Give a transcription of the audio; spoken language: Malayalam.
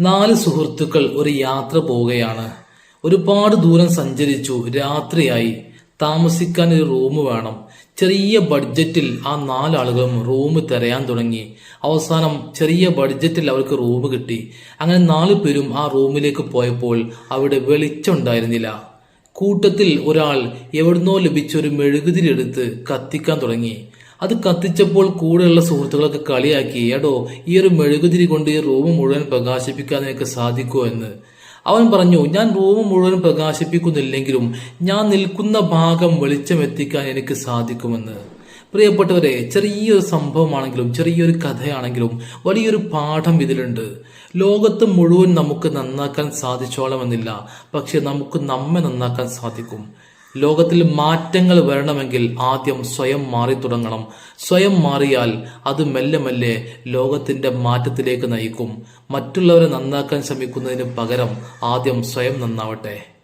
നാല് സുഹൃത്തുക്കൾ ഒരു യാത്ര പോവുകയാണ്. ഒരുപാട് ദൂരം സഞ്ചരിച്ചു. രാത്രിയായി. താമസിക്കാൻ ഒരു റൂം വേണം. ചെറിയ ബഡ്ജറ്റിൽ ആ നാലാളുകളും റൂം തിരയാൻ തുടങ്ങി. അവസാനം ചെറിയ ബഡ്ജറ്റിൽ അവർക്ക് റൂം കിട്ടി. അങ്ങനെ നാല് പേരും ആ റൂമിലേക്ക് പോയപ്പോൾ അവിടെ വെളിച്ചമുണ്ടായിരുന്നില്ല. കൂട്ടത്തിൽ ഒരാൾ എവിടുന്നോ ലഭിച്ച ഒരു മെഴുകുതിരി എടുത്ത് കത്തിക്കാൻ തുടങ്ങി. അത് കത്തിച്ചപ്പോൾ കൂടെയുള്ള സുഹൃത്തുക്കളൊക്കെ കളിയാക്കി എടോ ഈ ഒരു മെഴുകുതിരി കൊണ്ട് ഈ റൂം മുഴുവൻ പ്രകാശിപ്പിക്കാൻ നിനക്ക് സാധിക്കുമോ? എന്ന്. അവൻ പറഞ്ഞു ഞാൻ റൂം മുഴുവൻ പ്രകാശിപ്പിക്കുന്നില്ലെങ്കിലും ഞാൻ നിൽക്കുന്ന ഭാഗം വെളിച്ചം എത്തിക്കാൻ എനിക്ക് സാധിക്കുമെന്ന്. പ്രിയപ്പെട്ടവരെ ചെറിയൊരു സംഭവമാണെങ്കിലും ചെറിയൊരു കഥയാണെങ്കിലും വലിയൊരു പാഠം ഇതിലുണ്ട്. ലോകത്ത് മുഴുവൻ നമുക്ക് നന്നാക്കാൻ സാധിച്ചോളമെന്നില്ല പക്ഷെ നമുക്ക് നമ്മെ നന്നാക്കാൻ സാധിക്കും. ലോകത്തിൽ മാറ്റങ്ങൾ വരണമെങ്കിൽ ആദ്യം സ്വയം മാറി തുടങ്ങണം. സ്വയം മാറിയാൽ അത് മെല്ലെ മെല്ലെ ലോകത്തിന്റെ മാറ്റത്തിലേക്ക് നയിക്കും. മറ്റുള്ളവരെ നന്നാക്കാൻ ശ്രമിക്കുന്നതിന് പകരം ആദ്യം സ്വയം നന്നാവട്ടെ.